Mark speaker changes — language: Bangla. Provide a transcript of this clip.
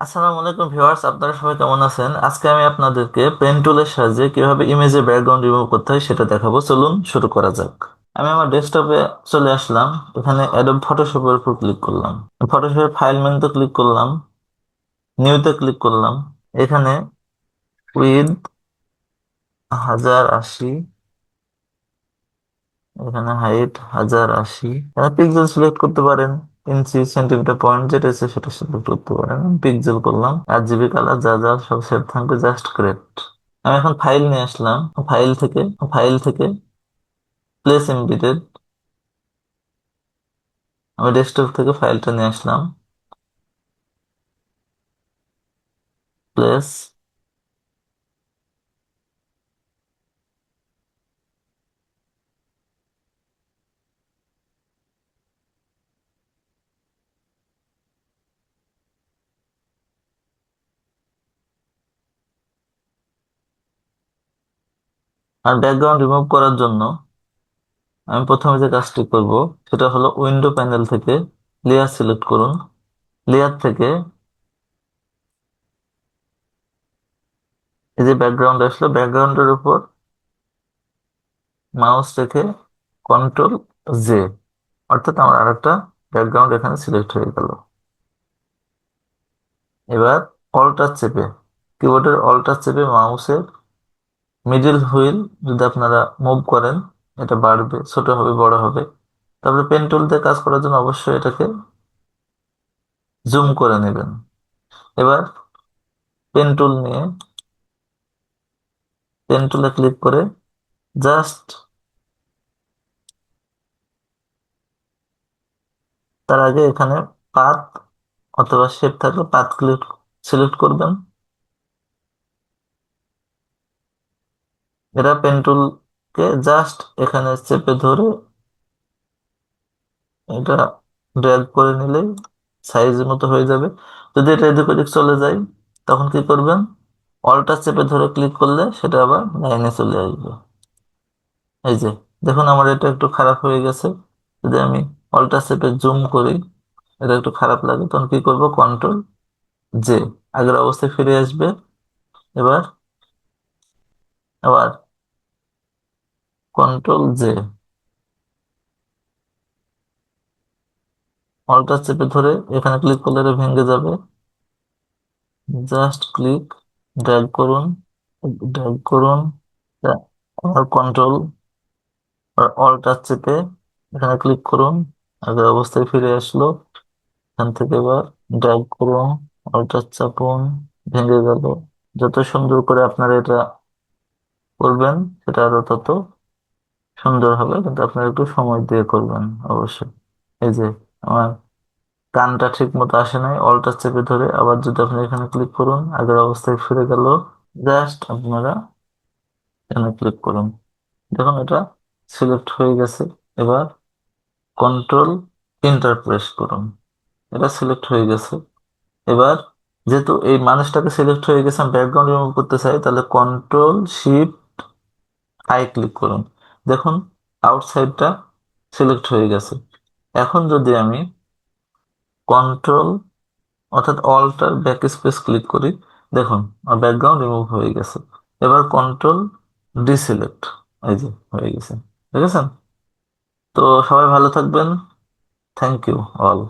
Speaker 1: আসসালামু আলাইকুম ভিউয়ার্স, আপনারা সবাই কেমন আছেন? আজকে আমি আপনাদেরকে পেন টুলের সাহায্যে কীভাবে ইমেজের ব্যাকগ্রাউন্ড রিমুভ করতে হয় সেটা দেখাবো। চলুন শুরু করা যাক। আমি আমার ডেস্কটপে চলে আসলাম। এখানে অ্যাডোব ফটোশপের উপর ক্লিক করলাম। ফটোশপের ফাইল মেনুতে ক্লিক করলাম। নিউতে ক্লিক করলাম। এখানে উইথ হাজার আশি। এখানে হাইট হাজার আশি। পিক্সেল সিলেক্ট করতে পারেন। ইঞ্চি সেন্টিমিটার পয়েন্ট যেটা আছে সেটা সিলেক্ট করতে পারেন পিক্সেল করলাম। আর জিবি কালার যা যা সব সেট থাকবে জাস্ট গ্রেট আমি এখন ফাইল নিয়ে আসলাম। ফাইল থেকে ফাইল থেকে প্লেস এমবিডেড আমি ডেস্কটপ থেকে ফাইলটা নিয়ে আসলাম। প্লেস আর ব্যাকগ্রাউন্ড রিমুভ করার জন্য আমি প্রথমে যে কাজটি করব, সেটা হলো উইন্ডো প্যানেল থেকে লেয়ার সিলেক্ট করুন। লেয়ার থেকে এই যে ব্যাকগ্রাউন্ড আসলো ব্যাকগ্রাউন্ডের উপর মাউস রেখে কন্ট্রোল জে অর্থাৎ আমার আরেকটা ব্যাকগ্রাউন্ড এখানে সিলেক্ট হয়ে গেল। এবার অল্টার চেপে কিবোর্ডের অল্টার চেপে মাউসের মিডিল হুইল যদি আপনারা মুভ করেন, এটা বাড়বে, ছোট হবে, বড় হবে। তারপরে পেন টুল দিয়ে কাজ করার জন্য অবশ্যই এটাকে জুম করে নেবেন। এবার পেন টুল নিয়ে পেন টুলে ক্লিক করে জাস্ট তার আগে এখানে পাত অথবা শেপ থাকলে পাত ক্লিক সিলেক্ট করবেন। এরা পেন টুলকে জাস্ট এখানে চেপে ধরে এটা ড্র্যাগ করে নিলেই সাইজের মতো হয়ে যাবে। যদি এটা এদিক ওদিক চলে যায়, তখন কি করবেন? অল্টা চেপে ধরে ক্লিক করলে সেটা আবার লাইনে চলে আসবে। এই যে, দেখুন আমার এটা একটু খারাপ হয়ে গেছে। যদি আমি অল্টা চেপে জুম করি, এটা একটু খারাপ লাগে। তখন কি করব? কন্ট্রোল জে আগের অবস্থায় ফিরে আসবে। এবার, আবার কন্ট্রোল জে অল্টার চেপে ধরে এখানে ক্লিক করলে এটা ভেঙে যাবে। জাস্ট ক্লিক ড্র্যাগ করুন ড্র্যাগ করুন, আবার কন্ট্রোল অল্টার চেপে এখানে ক্লিক করুন। আগের অবস্থায় ফিরে আসলো। এখান থেকে এবার ড্র্যাগ করুন অল্টার চাপুন, ভেঙে গেল। যত সুন্দর করে আপনারা এটা করবেন, সেটা আরও তত সুন্দর হবে কিন্তু আপনারা একটু সময় দিয়ে করবেন অবশ্যই। এই যে আমার কানটা ঠিক মতো আসে নাই অল্টার চেপে ধরে আবার যদি আপনি এখানে ক্লিক করুন, আগের অবস্থায় ফিরে গেল জাস্ট আপনারা এখানে ক্লিক করুন। দেখুন এটা সিলেক্ট হয়ে গেছে, এবার কন্ট্রোল এন্টার প্রেস করুন। এটা সিলেক্ট হয়ে গেছে। এবার যেহেতু এই মানুষটাকে সিলেক্ট হয়ে গেছে, আমি ব্যাকগ্রাউন্ড রিমুভ করতে চাই, তাহলে কন্ট্রোল শিফট আই ক্লিক করুন। দেখুন আউটসাইডটা সিলেক্ট হয়ে গেছে। এখন যদি আমি কন্ট্রোল অর্থাৎ অল্টার ব্যাক স্পেস ক্লিক করি, দেখুন ব্যাকগ্রাউন্ড রিমুভ হয়ে গেছে। এবার কন্ট্রোল ডিসিলেক্ট এই যে, হয়ে গেছে। দেখেছেন? তো সবাই ভালো থাকবেন। Thank you all